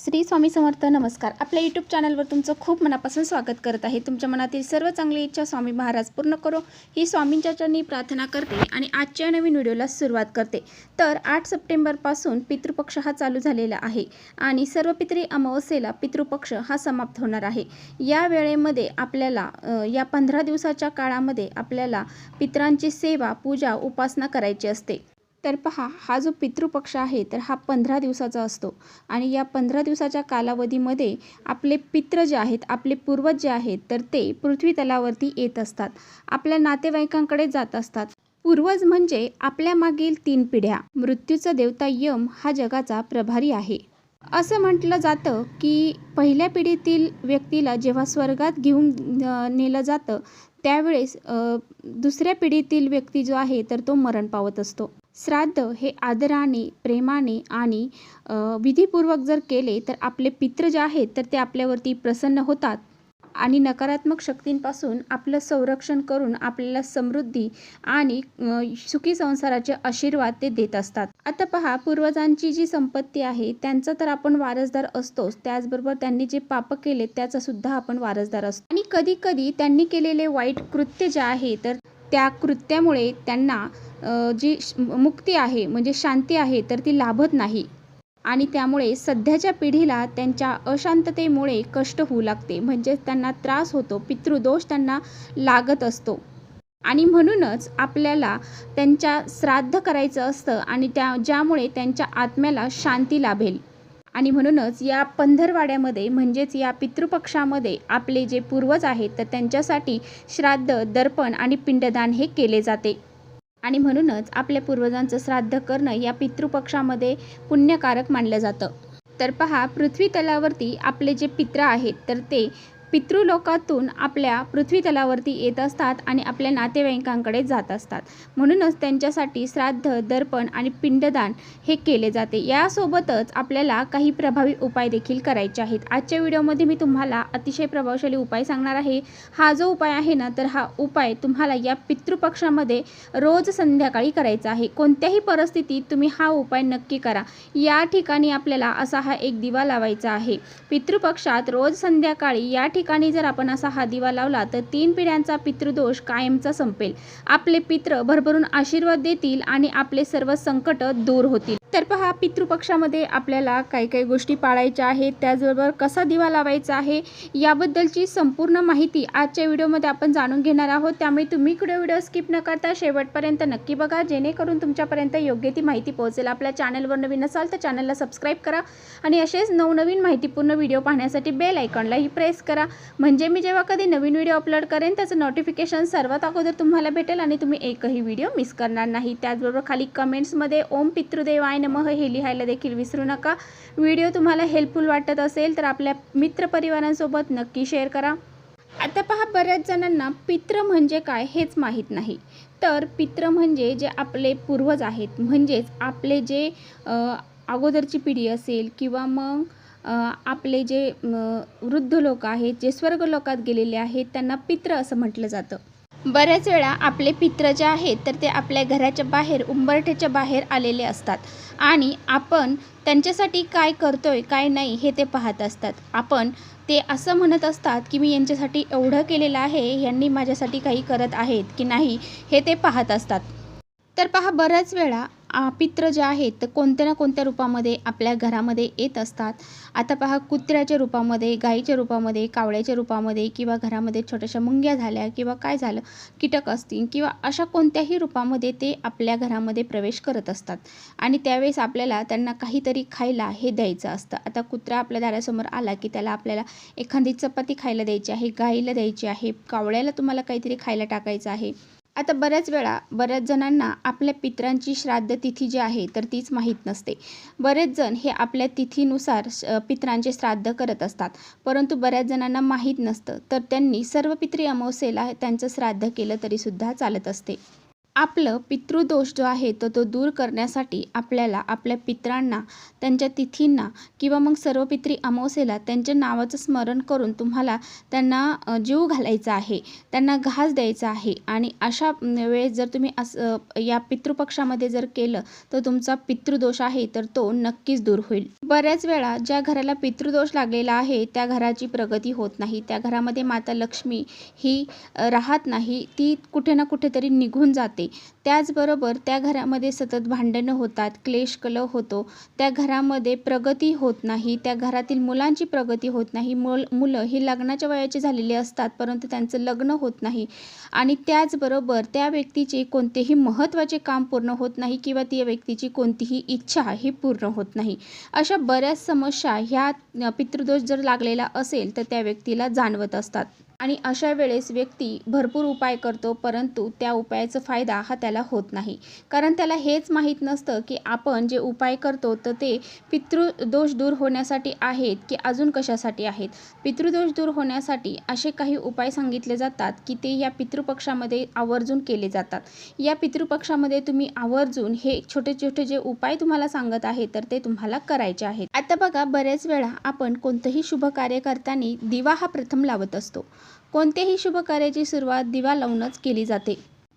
श्री स्वामी समर्थ नमस्कार. आपल्या यूट्यूब चॅनलवर तुमचं खूप मनापासून स्वागत करत आहे. तुमच्या मनातील सर्व चांगली इच्छा स्वामी महाराज पूर्ण करो. ही स्वामींच्या चरणी प्रार्थना करते आणि आजच्या नवीन व्हिडिओला सुरुवात करते. तर आठ सप्टेंबरपासून पितृपक्ष हा चालू झालेला आहे आणि सर्व पितरी अमावस्येला पितृपक्ष हा समाप्त होणार आहे. या वेळेमध्ये आपल्याला या पंधरा दिवसाच्या काळामध्ये आपल्याला पितरांची सेवा पूजा उपासना करायची असते. तर पहा हा जो पितृपक्ष आहे तर हा पंधरा दिवसाचा असतो. आणि या पंधरा दिवसाच्या कालावधीमध्ये आपले पित्र जे आहेत आपले पूर्वज जे आहेत तर ते पृथ्वी तलावरती येत असतात. आपल्या नातेवाईकांकडे जात असतात. पूर्वज म्हणजे आपल्या मागील तीन पिढ्या. मृत्यूचा देवता यम हा जगाचा प्रभारी आहे. असं म्हटलं जातं की पहिल्या पिढीतील व्यक्तीला जेव्हा स्वर्गात घेऊन नेलं जातं त्यावेळेस दुसऱ्या पिढीतील व्यक्ती जो आहे तर तो मरण पावत असतो. श्राद्ध हे आदराने प्रेमाने आणि विधीपूर्वक जर केले तर आपले पित्र जे आहेत तर ते आपल्यावरती प्रसन्न होतात. आणि नकारात्मक शक्तींपासून आपलं संरक्षण करून आपल्याला समृद्धी आणि सुखी संसाराचे आशीर्वाद ते देत असतात. आता पहा पूर्वजांची जी संपत्ती आहे त्यांचा तर आपण वारसदार असतोच. त्याचबरोबर त्यांनी जे पाप केले त्याचा सुद्धा आपण वारसदार असतो. आणि कधी कधी त्यांनी केलेले वाईट कृत्य जे आहे तर त्या कृत्यामुळे त्यांना जी मुक्ती आहे म्हणजे शांती आहे तर ती लाभत नाही. आणि त्यामुळे सध्याच्या पिढीला त्यांच्या अशांततेमुळे कष्ट होऊ लागते. म्हणजे त्यांना त्रास होतो पितृदोष त्यांना लागत असतो. आणि म्हणूनच आपल्याला त्यांच्या श्राद्ध करायचं असतं आणि त्या ज्यामुळे त्यांच्या आत्म्याला शांती लाभेल. आणि म्हणूनच या पंधरवाड्यामध्ये म्हणजेच या पितृपक्षामध्ये आपले जे पूर्वज आहेत तर त्यांच्यासाठी श्राद्ध दर्पण आणि पिंडदान हे केले जाते. आणि म्हणूनच आपल्या पूर्वजांचं श्राद्ध करणं या पितृपक्षामध्ये पुण्यकारक मानलं जातं. तर पहा पृथ्वी तलावरती आपले जे पित्र आहेत तर ते पितृलोकातून आपल्या पृथ्वीतलावरती येत असतात आणि आपल्या नातेवाईकांकडे जात असतात. म्हणूनच त्यांच्यासाठी श्राद्ध दर्पण आणि पिंडदान हे केले जाते. यासोबतच आपल्याला काही प्रभावी उपाय देखील करायचे आहेत. आजच्या व्हिडिओमध्ये मी तुम्हाला अतिशय प्रभावशाली उपाय सांगणार आहे. हा जो उपाय आहे ना तर हा उपाय तुम्हाला या पितृपक्षामध्ये रोज संध्याकाळी करायचा आहे. कोणत्याही परिस्थितीत तुम्ही हा उपाय नक्की करा. या ठिकाणी आपल्याला असा हा एक दिवा लावायचा आहे. पितृपक्षात रोज संध्याकाळी या ठिकाणी ठिकाणी जर आपण असा हा दिवा लावला तर तीन पिढ्यांचा पितृदोष कायमचा संपेल. आपले पित्र भरभरून आशीर्वाद देतील आणि आपले सर्व संकट दूर होतील. तर पहा पितृपक्षामध्ये आपल्याला काही काही गोष्टी पाळायच्या आहेत. त्याचबरोबर कसा दिवा लावायचा आहे याबद्दलची संपूर्ण माहिती आजच्या व्हिडिओमध्ये आपण जाणून घेणार आहोत. त्यामुळे तुम्ही इकडे व्हिडिओ स्किप न करता शेवटपर्यंत नक्की बघा. जेणेकरून तुमच्यापर्यंत योग्य ती माहिती पोहोचेल. आपल्या चॅनलवर नवीन असाल तर चॅनलला सबस्क्राईब करा आणि असेच नवनवीन माहितीपूर्ण व्हिडिओ पाहण्यासाठी बेल आयकॉनलाही प्रेस करा. म्हणजे मी जेव्हा कधी नवीन व्हिडिओ अपलोड करेन त्याचं नोटिफिकेशन सर्वात अगोदर तुम्हाला भेटेल आणि तुम्ही एकही व्हिडिओ मिस करणार नाही. त्याचबरोबर खाली कमेंट्समध्ये ओम पितृदेवाय नमः हे लिहायला देखील विसरू नका. व्हिडिओ तुम्हाला हेल्पफुल वाटत असेल तर आपल्या मित्रपरिवारांसोबत नक्की शेअर करा. आता पहा बऱ्याच जणांना पित्र म्हणजे काय हेच माहीत नाही. तर पित्र म्हणजे जे आपले पूर्वज आहेत म्हणजेच आपले जे अगोदरची पिढी असेल किंवा मग आपले जे वृद्ध लोक आहेत जे स्वर्ग लोकात गेलेले आहेत त्यांना पित्र असं म्हटलं जातं. बऱ्याच वेळा आपले पित्र जे आहेत तर ते आपल्या घराच्या बाहेर उंबरठ्याच्या बाहेर आलेले असतात. आणि आपण त्यांच्यासाठी काय करतोय काय नाही हे ते पाहत असतात. आपण ते असं म्हणत असतात की मी यांच्यासाठी एवढं केलेलं आहे यांनी माझ्यासाठी काही करत आहेत की नाही हे ते पाहत असतात. तर पहा बऱ्याच वेळा आ, पित्र जे आहेत तर कोणत्या ना कोणत्या रूपामध्ये आपल्या घरामध्ये येत असतात. आता पहा कुत्र्याच्या रूपामध्ये गाईच्या रूपामध्ये कावळ्याच्या रूपामध्ये किंवा घरामध्ये छोट्याशा मुंग्या झाल्या किंवा काय झालं कीटक असतील किंवा अशा कोणत्याही रूपामध्ये ते आपल्या घरामध्ये प्रवेश करत असतात. आणि त्यावेळेस आपल्याला त्यांना काहीतरी खायला हे द्यायचं असतं. आता कुत्रा आपल्या दारासमोर आला की त्याला आपल्याला एखादी चपाती खायला द्यायची आहे गाईला द्यायची आहे कावळ्याला तुम्हाला काहीतरी खायला टाकायचं आहे. आता बऱ्याच वेळा बऱ्याच जणांना आपल्या पित्रांची श्राद्ध तिथी जी आहे तर तीच माहीत नसते. बरेच जण हे आपल्या तिथीनुसार श- पित्रांचे श्राद्ध करत असतात. परंतु बऱ्याच जणांना माहीत नसतं तर त्यांनी सर्व पित्री अमावस्येला त्यांचं श्राद्ध केलं तरीसुद्धा चालत असते. आपलं पितृदोष जो आहे तो तो दूर करण्यासाठी आपल्याला आपल्या पितरांना त्यांच्या तिथींना किंवा मग सर्व पित्री अमावस्येला त्यांच्या नावाचं स्मरण करून तुम्हाला त्यांना जीव घालायचा आहे त्यांना घास द्यायचा आहे आणि अशा वेळेस जर तुम्ही असं या पितृपक्षामध्ये जर केलं तर तुमचा पितृदोष आहे तर तो नक्कीच दूर होईल. बऱ्याच वेळा ज्या घराला पितृदोष लागलेला आहे त्या घराची प्रगती होत नाही. त्या घरामध्ये माता लक्ष्मी ही राहत नाही. ती कुठे ना कुठेतरी निघून जाते. शकते त्याचबरोबर त्या घरामध्ये सतत भांडणं होतात क्लेश कलह होतो. त्या घरामध्ये प्रगती होत नाही त्या घरातील मुलांची प्रगती होत नाही. मुल मुलं ही लग्नाच्या वयाची झालेली असतात परंतु त्यांचं लग्न होत नाही. आणि त्याचबरोबर त्या व्यक्तीचे कोणतेही महत्त्वाचे काम पूर्ण होत नाही किंवा त्या व्यक्तीची कोणतीही इच्छा ही पूर्ण होत नाही. अशा बऱ्याच समस्या ह्या पितृदोष जर लागलेला असेल तर त्या व्यक्तीला जाणवत असतात. आणि अशा वेळेस व्यक्ती भरपूर उपाय करतो परंतु त्या उपायाचा फायदा हा त्या त्याला होत नाही. कारण त्याला हेच माहीत नसतं की आपण जे उपाय करतो तर ते पितृदोष दूर होण्यासाठी आहेत की अजून कशासाठी आहेत? पितृदोष दूर होण्यासाठी असे काही उपाय सांगितले जातात की ते या पितृपक्षामध्ये आवर्जून केले जातात. या पितृपक्षामध्ये तुम्ही आवर्जून हे छोटे छोटे जे उपाय तुम्हाला सांगत आहे तर ते तुम्हाला करायचे आहेत. आता बघा बऱ्याच वेळा आपण कोणतंही शुभ कार्य करताना दिवा हा प्रथम लावत असतो. कोणत्याही शुभ कार्याची सुरुवात दिवा लावूनच केली जाते.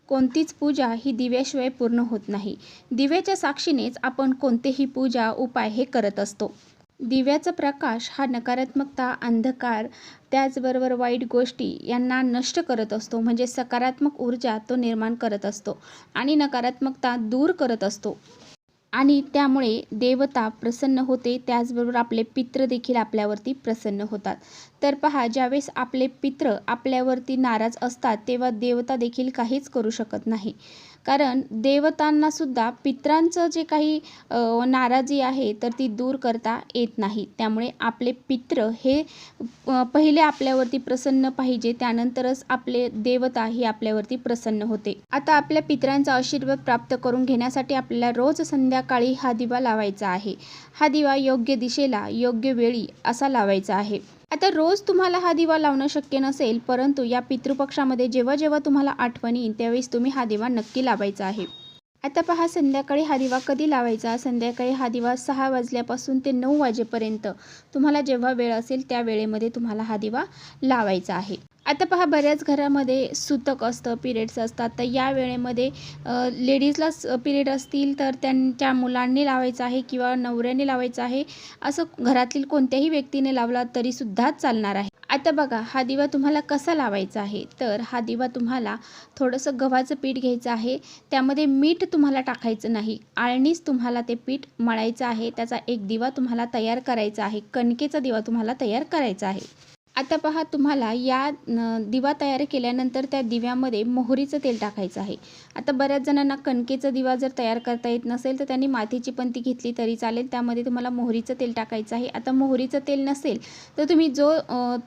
कोणतीच पूजा ही दिव्याशिवाय पूर्ण होत नाही. दिव्याच्या साक्षीनेच आपण कोणतेही पूजा उपाय हे करत असतो. दिव्याचा प्रकाश हा नकारात्मकता अंधकार त्याचबरोबर वाईट गोष्टी यांना नष्ट करत असतो. म्हणजे सकारात्मक ऊर्जा तो निर्माण करत असतो आणि नकारात्मकता दूर करत असतो. आणि त्यामुळे देवता प्रसन्न होते त्याचबरोबर आपले पित्र देखील आपल्यावरती प्रसन्न होतात. तर पहा ज्यावेळेस आपले पित्र आपल्यावरती नाराज असतात तेव्हा देवता देखील काहीच करू शकत नाही. कारण देवतांना सुद्धा पित्रांचं जे काही नाराजी आहे तर ती दूर करता येत नाही. त्यामुळे आपले पित्र हे पहिले आपल्यावरती प्रसन्न पाहिजे त्यानंतरच आपले देवता ही आपल्यावरती प्रसन्न होते. आता आपल्या पित्रांचा आशीर्वाद प्राप्त करून घेण्यासाठी आपल्याला रोज संध्याकाळी हा दिवा लावायचा आहे. हा दिवा योग्य दिशेला योग्य वेळी असा लावायचा आहे. आता रोज तुम्हाला हा दिवा लावणं शक्य नसेल परंतु या पितृपक्षामध्ये जेव्हा जेव्हा तुम्हाला आठवण येईल त्यावेळेस तुम्ही हा दिवा नक्की लावायचा आहे. आता पहा संध्याकाळी हा दिवा कधी लावायचा? संध्याकाळी हा दिवा सहा वाजल्यापासून ते नऊ वाजेपर्यंत. तुम्हाला जेव्हा वेळ असेल त्या वेळेमध्ये तुम्हाला हा दिवा लावायचा आहे. आता पहा बऱ्याच घरामध्ये सुतक असतं पिरियड्स असतात. तर या वेळेमध्ये लेडीजला पिरियड असतील तर त्यांच्या मुलांनी लावायचं आहे किंवा नवऱ्याने लावायचं आहे असं घरातील कोणत्याही व्यक्तीने लावला तरीसुद्धा चालणार आहे. आता बघा हा दिवा तुम्हाला कसा लावायचा आहे? तर हा दिवा तुम्हाला थोडंसं गव्हाचं पीठ घ्यायचं आहे. त्यामध्ये मीठ तुम्हाला टाकायचं नाही. आळणीच तुम्हाला ते पीठ मळायचं आहे. त्याचा एक दिवा तुम्हाला तयार करायचा आहे. कणकेचा दिवा तुम्हाला तयार करायचा आहे. आता पहा तुम्हाला या दिवा तयार केल्यानंतर त्या दिव्यामध्ये मोहरीचं तेल टाकायचं आहे. आता बऱ्याच जणांना कणकेचा दिवा जर तयार करता येत नसेल तर त्यांनी मातीची पंती घेतली तरी चालेल. त्यामध्ये तुम्हाला मोहरीचं तेल टाकायचं आहे. आता मोहरीचं तेल नसेल तर तुम्ही जो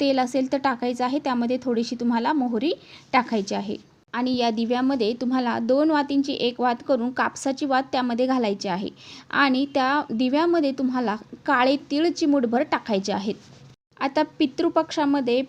तेल असेल तर टाकायचं आहे. त्यामध्ये थोडीशी तुम्हाला मोहरी टाकायची आहे. आणि या दिव्यामध्ये तुम्हाला दोन वातींची एक वात करून कापसाची वात त्यामध्ये घालायची आहे. आणि त्या दिव्यामध्ये तुम्हाला काळे तीळ चिमूटभर टाकायचे आहेत. आता पितृपक्षामध्ये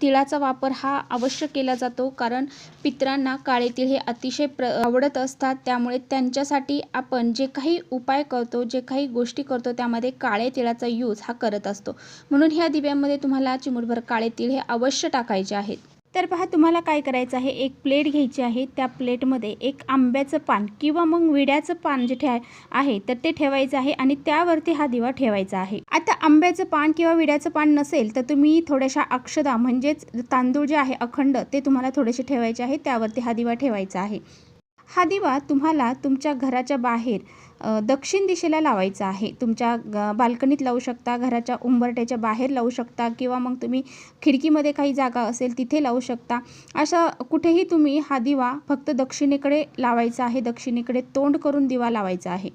तिळाचा वापर हा अवश्य केला जातो कारण पितरांना काळे तीळ हे अतिशय प्र आवडत असतात. त्यामुळे त्यांच्यासाठी आपण जे काही उपाय करतो जे काही गोष्टी करतो त्यामध्ये काळे तिळाचा यूज हा करत असतो. म्हणून ह्या दिव्यामध्ये तुम्हाला चिमुरभर काळे तीळ हे अवश्य टाकायचे आहेत. तर पहा तुम्हाला काय करायचं आहे? एक प्लेट घ्यायची आहे. त्या प्लेटमध्ये एक आंब्याचं पान किंवा मग विड्याचं पान जे ठे आहे तर ते ठेवायचं आहे आणि त्यावरती हा दिवा ठेवायचा आहे. आता आंब्याचं पान किंवा विड्याचं पान नसेल तर तुम्ही थोड्याशा अक्षदा म्हणजेच तांदूळ जे आहे अखंड ते तुम्हाला थोडेसे ठेवायचे आहे. त्यावरती हा दिवा ठेवायचा आहे. हा दिवा तुम्हाला तुमच्या घराच्या बाहेर दक्षिण दिशेला लावायचा आहे. तुमच्या ग बाल्कनीत लावू शकता घराच्या उंबरट्याच्या बाहेर लावू शकता किंवा मग तुम्ही खिडकीमध्ये काही जागा असेल तिथे लावू शकता. अशा कुठेही तुम्ही हा दिवा फक्त दक्षिणेकडे लावायचा आहे दक्षिणेकडे तोंड करून दिवा लावायचा आहे.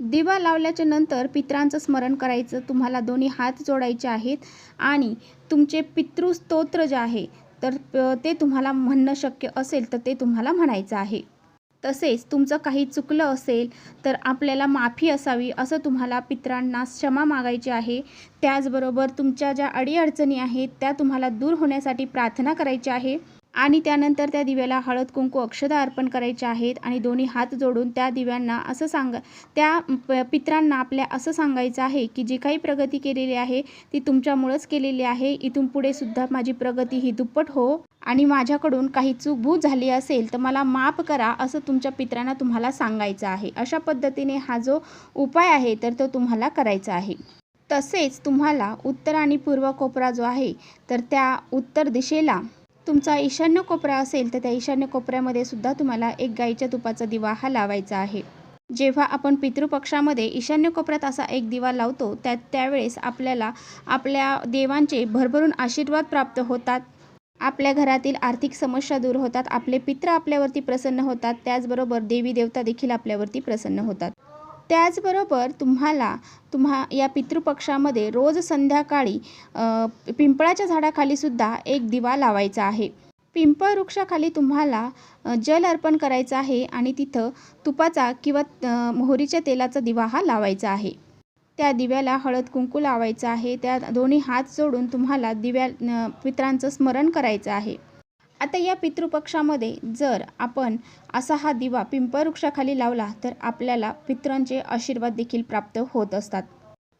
दिवा लावल्याच्या नंतर पित्रांचं स्मरण करायचं तुम्हाला दोन्ही हात जोडायचे आहेत आणि तुमचे पितृस्तोत्र जे आहे तर ते तुम्हाला म्हणणं शक्य असेल तर ते तुम्हाला म्हणायचं आहे. तसेच तुमचं काही चुकलं असेल तर आपल्याला माफी असावी असं तुम्हाला पित्रांना क्षमा मागायची आहे. त्याचबरोबर तुमच्या ज्या अडीअडचणी आहेत त्या तुम्हाला दूर होण्यासाठी प्रार्थना करायची आहे आणि त्यानंतर त्या दिव्याला हळद कुंकू अक्षदा अर्पण करायचे आहेत आणि दोन्ही हात जोडून त्या दिव्यांना असं सांग त्या प पित्रांना आपल्या असं सांगायचं आहे की जी काही प्रगती केलेली आहे ती तुमच्यामुळंच केलेली आहे. इथून पुढे सुद्धा माझी प्रगती ही दुप्पट हो. आणि माझ्याकडून काही चूक भूल झाली असेल तर मला माफ करा असं तुमच्या पित्रांना तुम्हाला सांगायचं आहे. अशा पद्धतीने हा जो उपाय आहे तर तो तुम्हाला करायचा आहे. तसेच तुम्हाला उत्तर आणि पूर्व कोपरा जो आहे तर त्या उत्तर दिशेला तुमचा ईशान्य कोपरा असेल तर त्या ईशान्य कोपऱ्यामध्ये सुद्धा तुम्हाला एक गाईच्या तुपाचा दिवा हा लावायचा आहे. जेव्हा आपण पितृपक्षामध्ये ईशान्य कोपऱ्यात असा एक दिवा लावतो त्या त्यावेळेस आपल्याला आपल्या देवांचे भरभरून आशीर्वाद प्राप्त होतात. आपल्या घरातील आर्थिक समस्या दूर होतात आपले पित्र आपल्यावरती प्रसन्न होतात त्याचबरोबर देवी देवता देखील आपल्यावरती प्रसन्न होतात. त्याचबरोबर तुम्हाला तुम्हा या पितृपक्षामध्ये रोज संध्याकाळी पिंपळाच्या झाडाखाली सुद्धा एक दिवा लावायचा आहे. पिंपळ वृक्षाखाली तुम्हाला जल अर्पण करायचं आहे आणि तिथं तुपाचा किंवा मोहरीच्या तेलाचा दिवा हा लावायचा आहे. त्या दिव्याला हळद कुंकू लावायचं आहे. त्या दोन्ही हात जोडून तुम्हाला दिव्या पित्रांचं स्मरण करायचं आहे. आता या पितृपक्षामध्ये जर आपण असा हा दिवा पिंपळ वृक्षाखाली लावला तर आपल्याला पित्रांचे आशीर्वाद देखील प्राप्त होत असतात.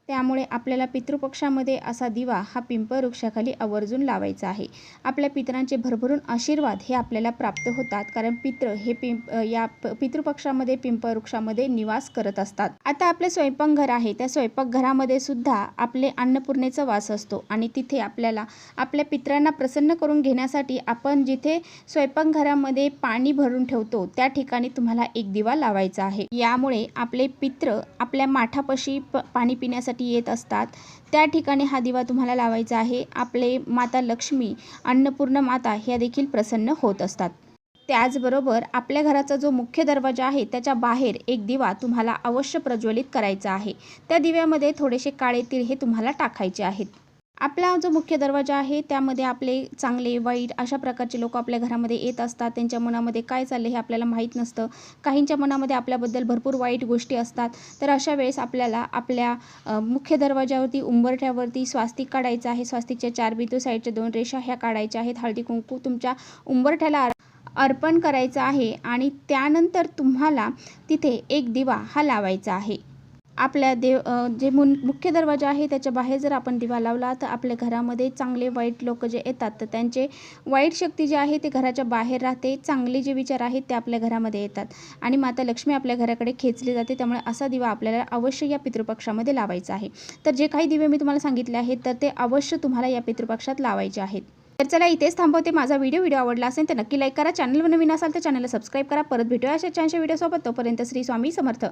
त्यामुळे आपल्याला पितृपक्षामध्ये असा दिवा हा पिंप वृक्षाखाली आवर्जून लावायचा आहे. आपल्या पितरांचे भरभरून आशीर्वाद हे आपल्याला प्राप्त होतात कारण पित्र हे पिंप या प- पितृपक्षामध्ये पिंप वृक्षामध्ये निवास करत असतात. आता आपले स्वयंपाकघर आहे. त्या स्वयंपाकघरामध्ये सुद्धा आपले अन्नपूर्णेचा वास असतो आणि तिथे आपल्याला आपल्या पित्रांना प्रसन्न करून घेण्यासाठी आपण जिथे स्वयंपाकघरामध्ये पाणी भरून ठेवतो त्या ठिकाणी तुम्हाला एक दिवा लावायचा आहे. यामुळे आपले पित्र आपल्या माठापाशी प पाणी पिण्यासाठी येत असतात. त्या ठिकाणी हा दिवा तुम्हाला लावायचा आहे. आपले माता लक्ष्मी अन्नपूर्ण माता ह्या देखील प्रसन्न होत असतात. त्याचबरोबर आपल्या घराचा जो मुख्य दरवाजा आहे त्याच्या बाहेर एक दिवा तुम्हाला अवश्य प्रज्वलित करायचा आहे. त्या दिव्यामध्ये थोडेसे काळे तीळ हे तुम्हाला टाकायचे आहेत. आपला जो मुख्य दरवाजा आहे त्यामध्ये आपले चांगले वाईट अशा प्रकारचे लोक आपल्या घरामध्ये येत असतात. त्यांच्या मनामध्ये काय चाललं हे आपल्याला माहीत नसतं. काहींच्या मनामध्ये आपल्याबद्दल भरपूर वाईट गोष्टी असतात. तर अशा वेळेस आपल्याला आपल्या मुख्य दरवाजावरती उंबरठ्यावरती स्वास्तिक काढायचं आहे. स्वास्तिकच्या चार बिंदू साईडच्या दोन रेषा ह्या काढायच्या आहेत. हळदी कुंकू तुमच्या उंबरठ्याला अर्पण करायचं आहे. आणि त्यानंतर तुम्हाला तिथे एक दिवा हा लावायचा आहे. आपल्या देव जे मुन मुख्य दरवाजा आहे त्याच्या बाहेर जर आपण दिवा लावला तर आपल्या घरामध्ये चांगले वाईट लोक जे येतात तर त्यांचे वाईट शक्ती जी आहे ते घराच्या बाहेर राहते. चांगले जे विचार आहेत ते आपल्या घरामध्ये येतात. आणि माता लक्ष्मी आपल्या घराकडे खेचली जाते त्यामुळे असा दिवा आपल्याला अवश्य या पितृपक्षामध्ये लावायचा आहे. तर जे काही दिवे मी तुम्हाला सांगितले आहेत तर ते अवश्य तुम्हाला या पितृपक्षात लावायचे आहेत. तर चला इथेच थांबवते माझा व्हिडिओ. व्हिडिओ आवडला असेल तर नक्की लाईक करा. चॅनलवर नवीन असाल तर चॅनलला सबस्क्राईब करा. परत भेटूया अशा छानशा व्हिडिओसोबत तोपर्यंत श्री स्वामी समर्थ.